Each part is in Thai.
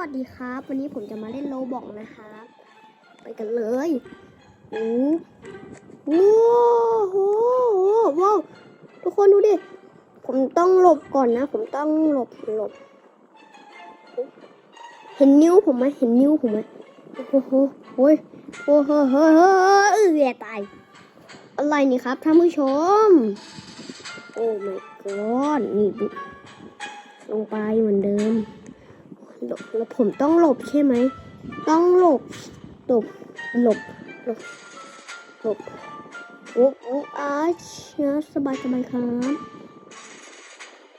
วัสดีครับ วันนี้ผมจะมาเล่นโลบอกนะครับ ไปกันเลยโอ้โหโอ้โหว้าวทุกคนดูดิ ผมต้องหลบก่อนนะ ผมต้องหลบหลบ เห็นนิ้วผมไหมเห็นนิ้วผมไหมโอ้โหโอ้ยโอ้โหเฮ้ยเฮ้ยเฮ้ยเอือตาย อะไรนี่ครับท่านผู้ชม โอ้ my god นี่ลงไปเหมือนเดิม แล้วผมต้องหลบใช่ไหม ต้องหลบหลบหลบหลบหลบโอ้โอ้อาชนะสบายสบายครับ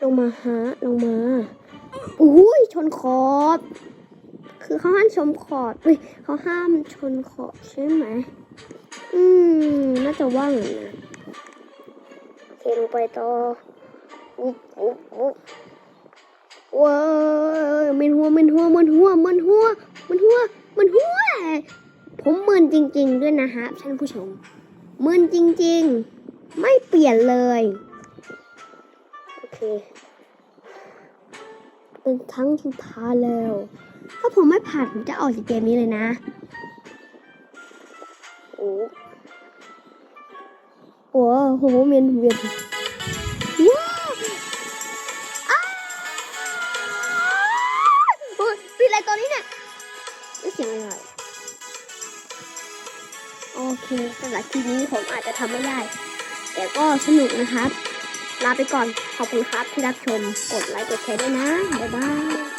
ลงมาฮะลงมาอุ้ยชนขอบ คือเขาห้ามชมขอบเฮ้ยเขาห้ามชนขอบใช่ไหม อืม น่าจะว่างนะโอเคลงไปต่ออุ๊บอุ๊บอุ๊บว้า มันหัวมันหัวมันหัวมันหัวมันหัวมันหัว ผมมึนจริง ๆ ด้วยนะฮะท่านผู้ชมมึนจริง ๆ ไม่เปลี่ยนเลยโอเค เป็นครั้งสุดท้ายแล้ว ถ้าผมไม่ผ่านผมจะออกจากเกมนี้เลยนะโอ้โหโหเวียนเวียน ตอนนี้เนี่ยไม่เสียงอะไรโอเคสำหรับทีนี้ผมอาจจะทำไม่ได้ แต่ก็สนุกนะครับ ลาไปก่อน ขอบคุณครับที่รับชม กดไลค์ กดแชร์ด้วยนะ บ๊ายบาย